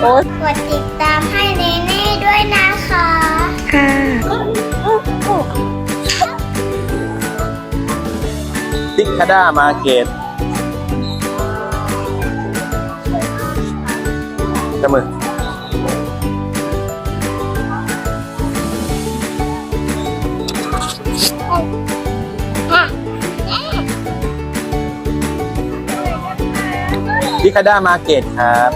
โอ๊ยกดติดตามให้เนเน่ด้วยนะคะ ค่ะติคาด้ามาเกตจมือ พิคาด้ามาเก็ตครับ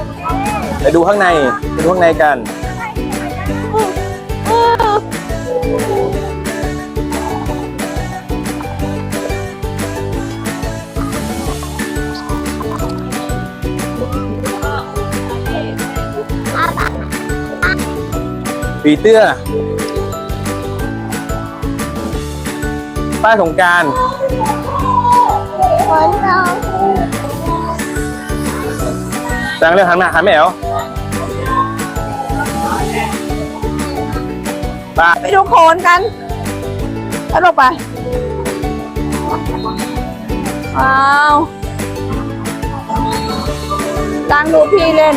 ไปดูข้างในไปดูข้างในกัน ปีเตื้อ ป้าสงการฝนตก จังเรื่องหันมาหันไม่เอวป้าไปดูโขนกันแล้วลงไป ว้าวตังดูพี่เล่น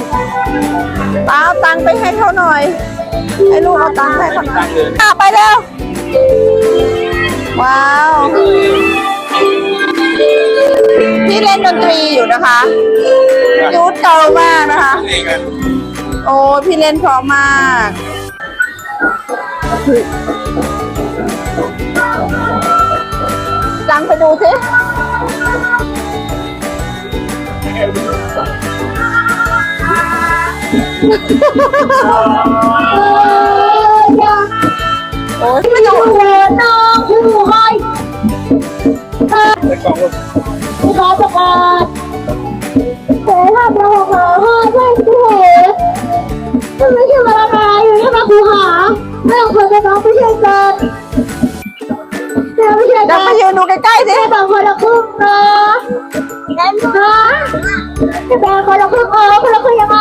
ตาเอาตังไปให้เขาหน่อย ให้ลูกเอาตังให้เขาหน่อยอะไปเร็ว ว้าว พี่เล่นดนตรีอยู่นะคะยูทเก่ามากนะคะโอ้ยพี่เล่นเพราะมาก จังไปดูสิโอ้ยไม่ดู น้องผู้คอยไปกล่องลูก ขอประกาศแต่ถ้าเราขอให้าเพื่อนผู้เห็นมันไม่ใช่มาละลายอยู่ที่มาคูหา ไม่ต้องคนจะน้องไม่ใช่กันแต่ไม่ใช่เดี๋กัยวนมายืนดูใกล้ๆสิแค่บางคนละครึ่งนะนั่นค่ะแค่งคนละครึ่งเออคนละครึ่งยังไง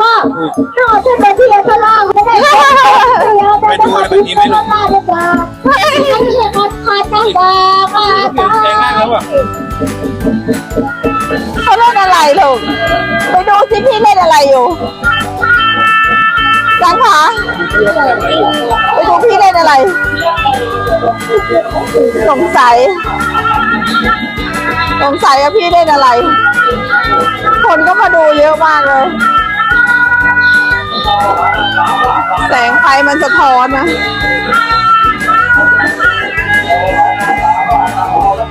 ก็นอกจากเป็นที่ข้างล่างไม่ได้ไปดูอะไรแบบนี้ไม่รู้ไม่ใช่คนขาดตาตาขาดตาแรงมากแล้วอะเขาเล่นอะไรลูกไปดูสิพี่เล่นอะไรอยู่จังคะไปดูพี่เล่นอะไร สงสัย สงสัยว่าพี่เล่นอะไร คนก็มาดูเยอะมากเลย แสงไฟมันสะท้อนนะ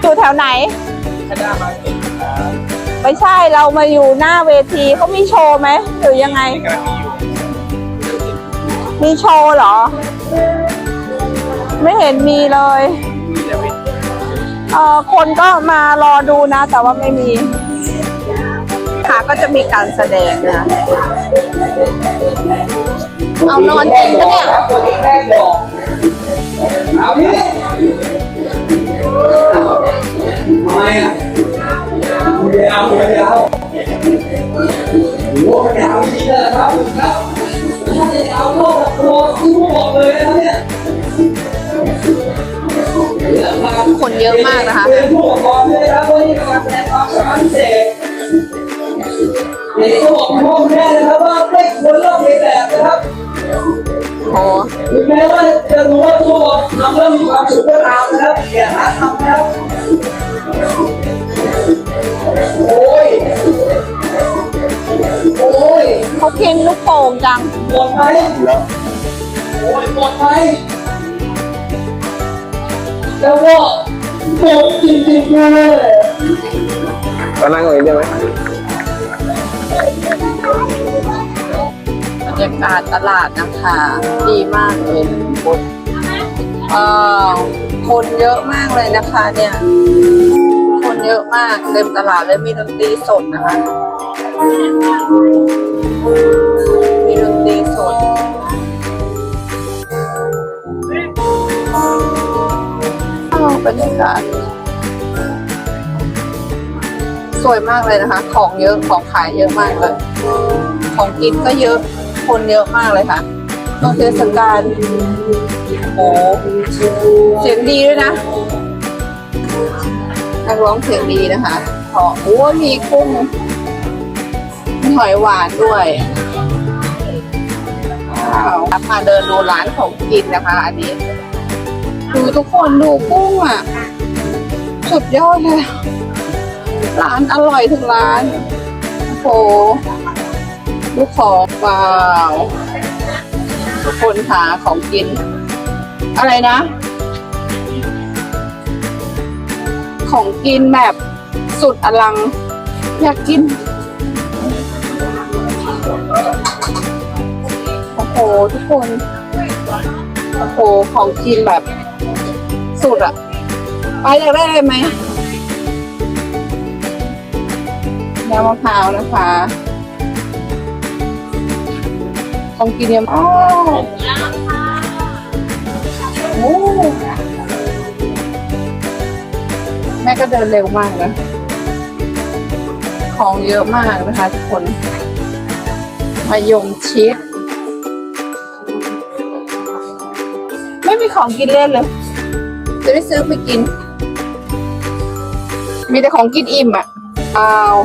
อยู่แถวไหน ไม่ใช่เรามาอยู่หน้าเวทีเขามีโชว์ไหมหรือยังไง มีอยู่มีโชว์เหรอ ไม่เห็นมีเลยเอ่อคนก็มารอดูนะ แต่ว่าไม่มี ค่ะก็จะมีการแสดงนะเอานอนจริงปะเนี่ยทำไมอะไม่เอาไม่เอาโอ้ไม่เอาจริงเลยครับครับถ้าจะเอาโลกกับตัวที่ผมบอกเลยนะเนี่ยคนเยอะมากนะคะเป็นผู้ปกครองด้วยนะครับว่านี่เป็นการแสดงความสามารถพิเศษ เด็กก็บอกพ่อแม่นะครับว่าไม่ควรเล่าเรียนแบบนะครับโอ้ถึงแม้ว่าจะรู้ว่าตัวทำแล้วมีความสุขก็ตามนะครับอย่าหาทำนะครับโอ้ยโอ้ยเขาเพ่งลูกโป่งจังหมดไหมแล้วโอ้ยหมดไหมแล้วก็หมดจริงๆเลยก็นั่งตรงนี้ได้ไหม ยากาศตลาดนะคะ ดีมากเลยคนเอ่อคนเยอะมากเลยนะคะเนี่ย คนเยอะมากเต็มตลาดเลยมีดนตรีสดนะคะ มีดนตรีสดอ้าวบรรยากาศสวยมากเลยนะคะ ของเยอะ ของขายเยอะมากเลย ของกินก็เยอะ คนเยอะมากเลยค่ะตอนเทศกาลโอ้เสียงดีด้วยนะนักร้องเสียงดีนะคะขอโอ้มีกุ้งมีหอยหวานด้วยว้าวมาเดินดูร้านของกินนะคะ อันนี้ ดูทุกคนดูกุ้งอะ สุดยอดเลย ร้านอร่อยทุกร้าน โอ้โห ลูกของว้าวทุกคนหาของกิน อะไรนะ ของกินแบบสุดอลัง อยากกิน โอ้โห ทุกคน โอ้โห ของกินแบบ สุดอะไปอยากได้ไหมน้ำมะพร้าวนะคะ ของกินเนี่ยอ๋อโอ้แม่ก็เดินเร็วมากนะ ของเยอะมากนะคะทุกคน มายงชิด ไม่มีของกินเล่นเลย จะได้ซื้อไปกิน มีแต่ของกินอิ่มอะอ้าว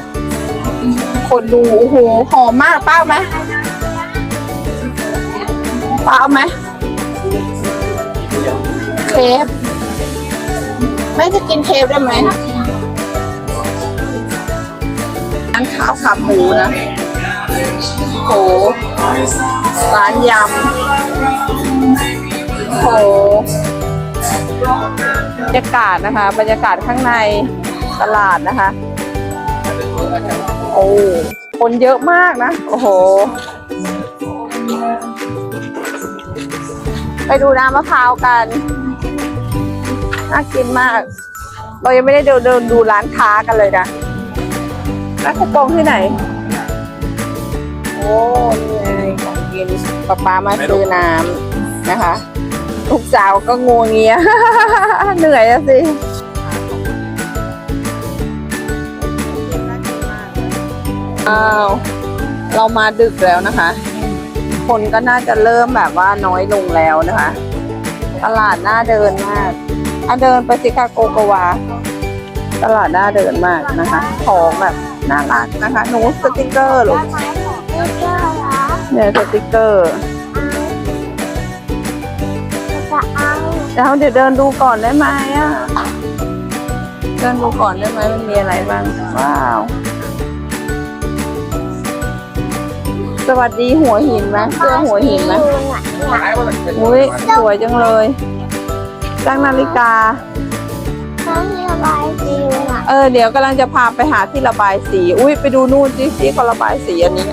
คนดู โอ้โห หอมมากป้าเอาไหม ป้าเอาไหมเคฟแม่จะกินเคฟได้ไหมร้านข้าวขาหมูนะโหร้านยำโหบรรยากาศนะคะ บรรยากาศข้างในตลาดนะคะ โอ้คนเยอะมากนะ โอ้โห ไปดูน้ำมะพร้าวกัน น่ากินมาก เรายังไม่ได้เดินเดินดูร้านค้ากันเลยนะร้านกระโปรงที่ไหน โอ้นี่ไงของกินป๊าป๊ามาซื้อน้ำนะคะลูกสาวก็งวงเงีย เหนื่อยอะสิอ้าว เรามาดึกแล้วนะคะ คนก็น่าจะเริ่มแบบว่าน้อยลงแล้วนะคะ ตลาดน่าเดินมากอะเดินไปสิคาโกโกวา ตลาดน่าเดินมากนะคะ ของแบบน่ารักนะคะหนูสติกเกอร์หรอไม่เจอเหรอเนี่ยสติกเกอร์จะเอาแล้วเดี๋ยวเดินดูก่อนได้ไหมอะ เดินดูก่อนได้ไหมมันมีอะไรบ้าง ว้าว สวัสดีหัวหินไหมเสื้อหัวหินไหมอุ้ยสวยจังเลยจ้างนาฬิกาต้องระบายสีอะเออเดี๋ยวกำลังจะพาไปหาที่ระบายสี อุ้ยไปดูนู่นสิที่เขาระบายสีอันนี้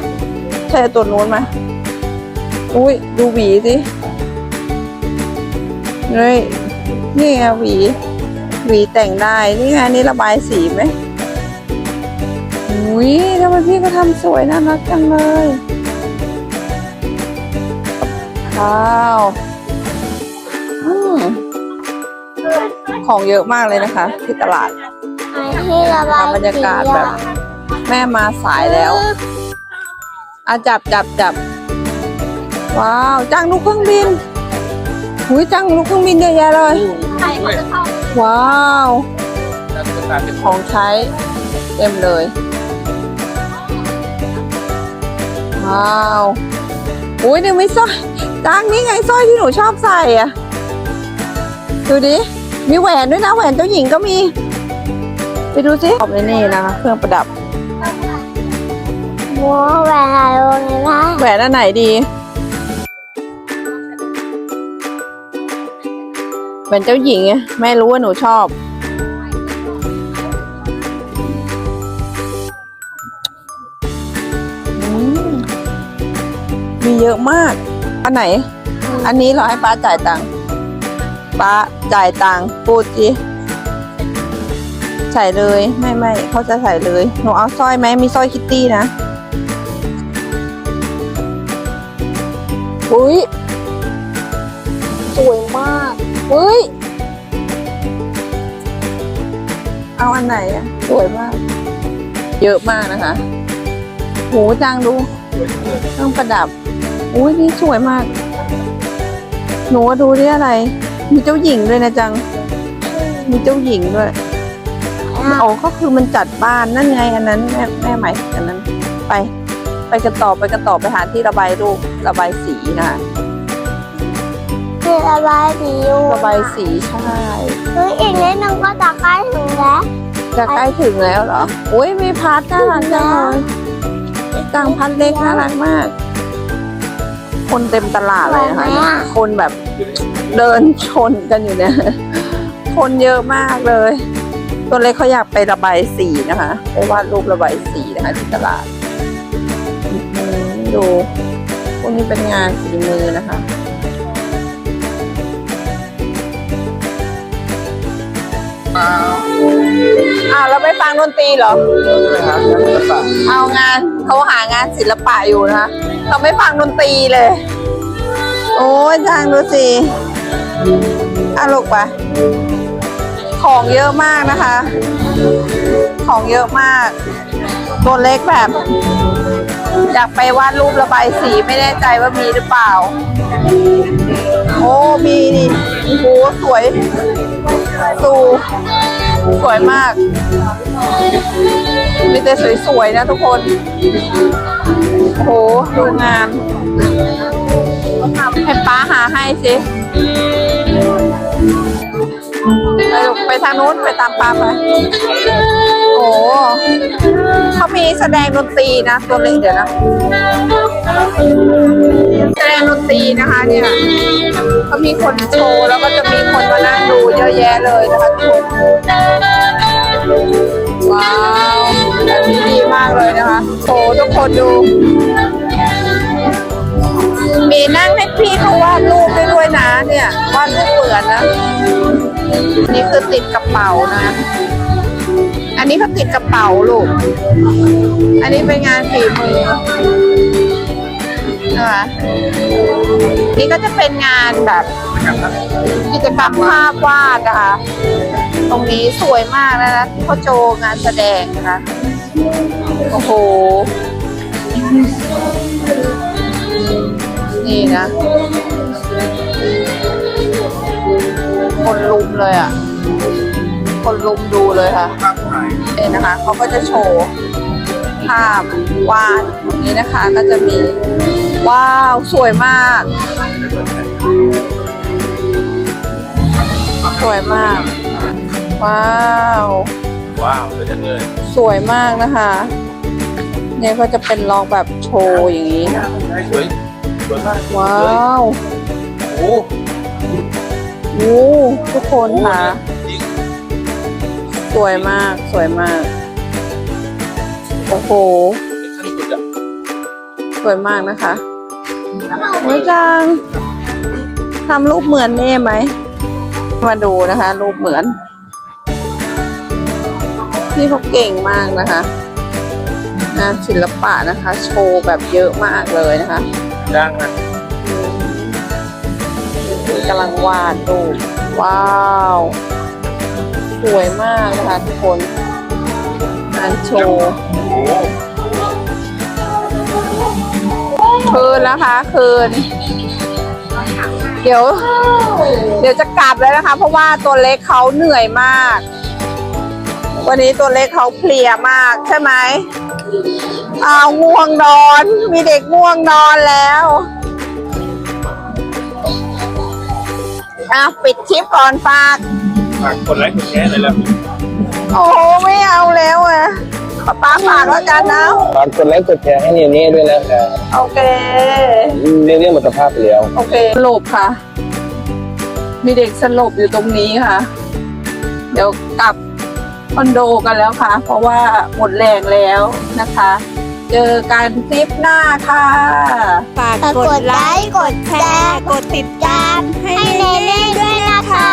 ใช่ตัวนู้นไหมอุ้ยดูหวีสิเฮ้ยนี่ไงหวี หวีแต่งได้นี่ไงนี่ระบายสีไหมอุ้ยทำไมพี่ก็ทำสวยน่ารักจังเลย ว้าวอืมของเยอะมากเลยนะคะ ที่ตลาดที่ระบายบรรยากาศแบบ แม่มาสายแล้วอะจับจับจับว้าวจ้างลูกเครื่องบินหุยจ้างลูกเครื่องบินเยอะแยะเลยว้าวของใช้เต็มเลย ว้าวอุ้ยนี่ไม่สร้อย จ้างนี่ไงสร้อยที่หนูชอบใส่อะ ดูดิ มีแหวนด้วยนะแหวนเจ้าหญิงก็มี ไปดูสิขอบนี่นะคะเครื่องประดับหัวแหวนอะไรเลยนะแหวนอันไหนดีแหวนเจ้าหญิงไงแม่รู้ว่าหนูชอบอืมมีเยอะมาก อันไหน อันนี้เหรอให้ป้าจ่ายตังค์ป้าจ่ายตังค์พูดสิใส่เลยไม่ไม่เขาจะใส่เลยหนูเอาสร้อยไหมมีสร้อยคิตตี้นะอุ้ยสวยมากอุ้ยเอาอันไหนอะสวยมาก เยอะมากนะคะโหจังดูเครื่องประดับ อุ้ยนี่สวยมาก หนูว่าดูที่อะไร มีเจ้าหญิงด้วยนะจัง มีเจ้าหญิงด้วยโอ้ก็คือมันจัดบ้านนั่นไงอันนั้น แม่แม่หมายถึงอันนั้น ไป ไปกันต่อไปกันต่อไปหาที่ระบายรูประบายสีนะคะคือระบายสีอยู่ระบายสีใช่เฮ้ยอีกนิดนึงก็จะใกล้ถึงแล้วจะใกล้ถึงแล้วเหรอโอ้ยมีพัดน่ารักจังเลยกลางพัดเล็กน่ารักมาก คนเต็มตลาดเลยนะคะเนี่ยคนแบบเดินชนกันอยู่เนี่ย คนเยอะมากเลย ตัวเล็กเขาอยากไประบายสีนะคะไปวาดรูประบายสีนะคะที่ตลาดอื้อหือดูพวกนี้เป็นงานฝีมือนะคะ อ้าวเราไปฟังดนตรีเหรอเอางานเขาหางานศิลปะอยู่นะคะเขาไม่ฟังดนตรีเลย โอ้ยทางดูสิอะลูกไปะของเยอะมากนะคะ ของเยอะมากตัวเล็กแบบ อยากไปวาดรูประบายสีไม่แน่ใจว่ามีหรือเปล่า โอ้มีนี่โอ้โหสวย สู สวยมาก มีแต่สวยๆนะทุกคนโอ้โหดูงานให้ป้าหาให้สิไปลูไปทางนู้นไปตามป้าไป โอ้เขามีแสดงดนตรีนะตัวเล็กเดี๋ยวนะ แสดงดนตรีนะคะเนี่ยเขามีคนโชว์แล้วก็จะมีคนมานั่งดูเยอะแยะเลยนะคะทุกคน ว์ทุกคนดูมีนั่งให้พี่เขาวาดรูปได้ด้วยนะ เนี่ยวาดรูปเหมือนนะ นี่คือติดกระเป๋านะ อันนี้เขาติดกระเป๋าลูก อันนี้เป็นงานฝีมือนะคะนี่ก็จะเป็นงานแบบกิจกรรมภาพวาดนะคะ ตรงนี้สวยมากนะนะที่เขาโชว์งานแสดงนะคะ โอ้โห นี่นะ คนลุมเลยอะ คนลุมดูเลยค่ะเนี่ยนะคะเขาก็จะโชว์ภาพวาดอย่างนี้นะคะก็จะมี ว้าว สวยมาก สวยมาก ว้าว ว้าวสวยจังเลย สวยมากนะคะ เนี่ยก็จะเป็นลองแบบโชว์อย่างนี้ สวยสวยมากว้าวโอ้โอ้ทุกคนค่ะ สวยมากสวยมาก โอ้โห ขั้นสุดอะสวยมากนะคะโอ้ยจังทำรูปเหมือนเน่ไหม มาดูนะคะ รูปเหมือน นี่เขาเก่งมากนะคะ งานศิลปะนะคะ โชว์แบบเยอะมากเลยนะคะจ้างนะนี่กำลังวาดรูปว้าว สวยมากนะคะทุกคนงานโชว์โอ้คืนนะคะ คืน เดี๋ยว เดี๋ยวจะกลับแล้วนะคะ เพราะว่าตัวเล็กเขาเหนื่อยมาก วันนี้ตัวเล็กเขาเพลียมากใช่ไหม อ้าวง่วงนอน มีเด็กง่วงนอนแล้วอะปิดคลิปก่อนฝากฝากกดไลค์กดแชร์หน่อยแล้วโอ้โหไม่เอาแล้วอะป้าป้าฝากแล้วกันนะ ฝากกดไลค์กดแชร์ให้นิวนี่ด้วยนะครับโอเค เรื่องเรื่องหมดสภาพไปแล้ว โอเคสลบค่ะ มีเด็กสลบอยู่ตรงนี้ค่ะ เดี๋ยวกลับ คอนโดกันแล้วค่ะ เพราะว่าหมดแรงแล้วนะคะ เจอกันคลิปหน้าค่ะ ฝากกดไลค์กดแชร์ กดติดตามให้เนเน่ด้วยนะคะ